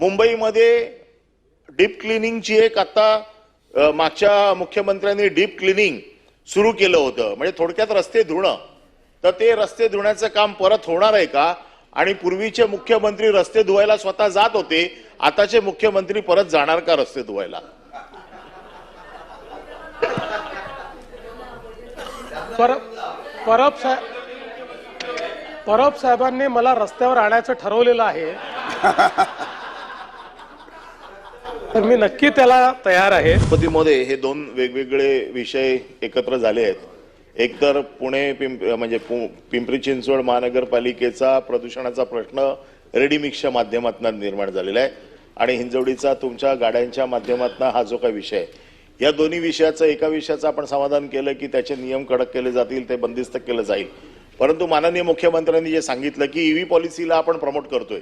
मुंबईमध्ये डीप क्लिनिंगची एक आता मागच्या मुख्यमंत्र्यांनी डीप क्लिनिंग सुरू केलं होतं. म्हणजे थोडक्यात रस्ते धुणं. तर ते रस्ते धुण्याचं काम परत होणार आहे का? आणि पूर्वीचे मुख्यमंत्री रस्ते धुवायला स्वतः जात होते. आताचे मुख्यमंत्री परत जाणार का रस्ते धुवायला? परब परब साहेब परब साहेबांनी मला रस्त्यावर आणायचं ठरवलेलं आहे. तर मी नक्की त्याला तयार आहे. गणपतीमध्ये हे दोन वेगवेगळे विषय एकत्र झाले आहेत. एक तर पुणे पिंप म्हणजे पु- पिंपरी चिंचवड महानगरपालिकेचा प्रदूषणाचा प्रश्न रेडी मिक्सच्या माध्यमातून निर्माण झालेला आहे. आणि हिंजवडीचा तुमच्या गाड्यांच्या माध्यमातून हा जो काही विषय आहे. या दोन्ही विषयाचं एका विषयाचं आपण समाधान केलं की त्याचे नियम कडक केले जातील ते बंदिस्त केलं जाईल. परंतु माननीय मुख्यमंत्र्यांनी जे सांगितलं की ईव्ही पॉलिसीला आपण प्रमोट करतोय.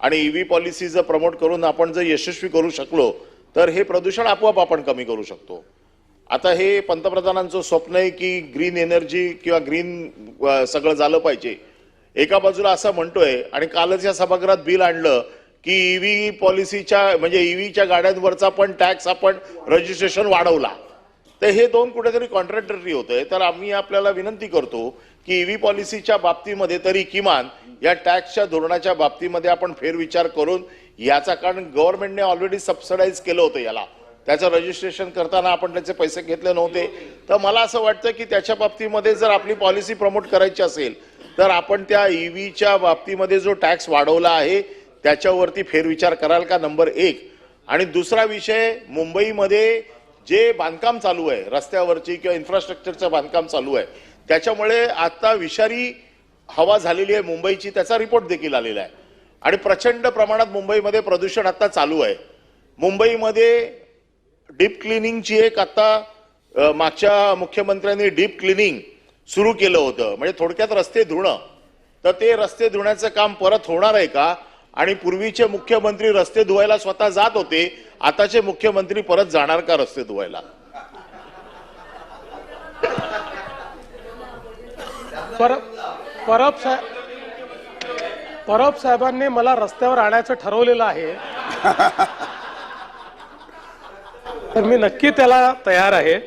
आणि ई पॉलिसी जर प्रमोट करून आपण जर यशस्वी करू शकलो तर हे प्रदूषण आपोआप आपण कमी करू शकतो. आता हे पंतप्रधानांचं स्वप्न आहे की ग्रीन एनर्जी किंवा ग्रीन सगळं झालं पाहिजे. एका बाजूला असं म्हणतोय आणि कालच या सभागृहात बिल आणलं की ईव्ही पॉलिसीच्या म्हणजे ईव्हीच्या गाड्यांवरचा पण टॅक्स आपण रजिस्ट्रेशन वाढवला. तर हे दोन कुठेतरी कॉन्ट्रॅक्टरी आहे तर आम्ही आपल्याला विनंती करतो की ईव्ही पॉलिसीच्या बाबतीमध्ये तरी किमान या टॅक्सच्या धोरणाच्या बाबतीमध्ये आपण फेरविचार करून याचा कारण गव्हर्नमेंटने ऑलरेडी सबसिडाईज केलं होतं याला. त्याचं रजिस्ट्रेशन करताना आपण त्याचे पैसे घेतले नव्हते. तर मला असं वाटतं की त्याच्या बाबतीमध्ये जर आपली पॉलिसी प्रमोट करायची असेल तर आपण त्या ईव्हीच्या बाबतीमध्ये जो टॅक्स वाढवला आहे त्याच्यावरती फेरविचार कराल का? नंबर एक. आणि दुसरा विषय मुंबईमध्ये जे बांधकाम चालू आहे रस्त्यावरची किंवा इन्फ्रास्ट्रक्चरचं बांधकाम चालू आहे त्याच्यामुळे आता विषारी हवा झालेली आहे मुंबईची त्याचा रिपोर्ट देखील आलेला आहे. आणि प्रचंड प्रमाणात मुंबईमध्ये प्रदूषण आता चालू आहे. मुंबईमध्ये डीप क्लिनिंगची एक आता मागच्या मुख्यमंत्र्यांनी डीप क्लिनिंग सुरू केलं होतं. म्हणजे थोडक्यात रस्ते धुणं. तर ते रस्ते धुण्याचं काम परत होणार आहे का? आणि पूर्वीचे मुख्यमंत्री रस्ते धुवायला स्वतः जात होते आताचे मुख्यमंत्री परत जाणार का रस्ते धुवायला? परब परब साहेब परब साहेबांनी मला रस्त्यावर आणायचं ठरवलेलं आहे. तर मी नक्की त्याला तयार आहे.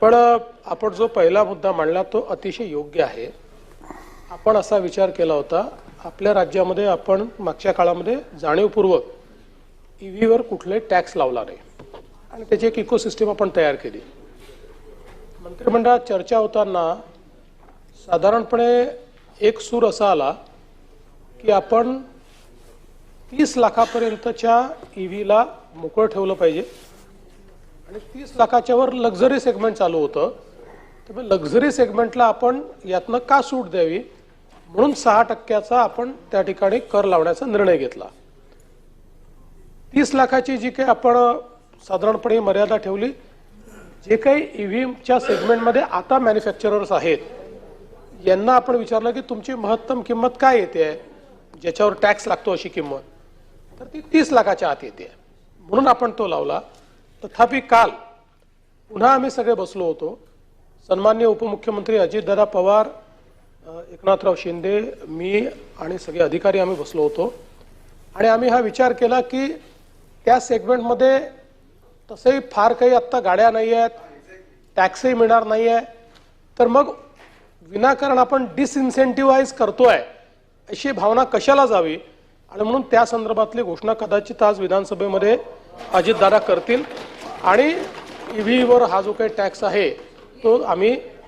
पण आपण जो पहिला मुद्दा मांडला तो अतिशय योग्य आहे. आपण असा विचार केला होता आपल्या राज्यामध्ये आपण मागच्या काळामध्ये जाणीवपूर्वक ई व्हीवर कुठलाही टॅक्स लावला नाही आणि त्याची एक इकोसिस्टम आपण तयार केली. मंत्रिमंडळात चर्चा होताना साधारणपणे एक सूर असा आला की आपण तीस लाखापर्यंतच्या ई व्हीला मोकळं ठेवलं पाहिजे. आणि तीस लाखाच्या वर लक्झरी सेगमेंट चालू होतं. त्यामुळे लक्झरी सेगमेंटला आपण यातनं का सूट द्यावी? म्हणून सहा टक्क्याचा आपण त्या ठिकाणी कर लावण्याचा निर्णय घेतला. तीस लाखाची जी काही आपण साधारणपणे मर्यादा ठेवली जे काही ईव्हीएमच्या सेगमेंटमध्ये आता मॅन्युफॅक्चरर्स आहेत यांना आपण विचारलं की तुमची महत्तम किंमत काय येते ज्याच्यावर टॅक्स लागतो अशी किंमत. तर ती तीस लाखाच्या आत येते म्हणून आपण तो लावला. तथापि काल पुन्हा आम्ही सगळे बसलो होतो. सन्मान्य उपमुख्यमंत्री अजितदादा पवार एकनाथराव शिंदे मी आणि सगळे अधिकारी आम्ही बसलो होतो. आणि आम्ही हा विचार केला की त्या सेगमेंटमध्ये तसंही फार काही आत्ता गाड्या नाही आहेत टॅक्सही मिळणार नाही आहे तर मग विनाकारण आपण डिसइन्सेंटिव्हाइज करतोय अशी भावना कशाला जावी? आणि म्हणून त्या संदर्भातली घोषणा कदाचित आज विधानसभेमध्ये अजितदादा करतील. आणि ईव्हीवर हा जो काही टॅक्स आहे तो आम्ही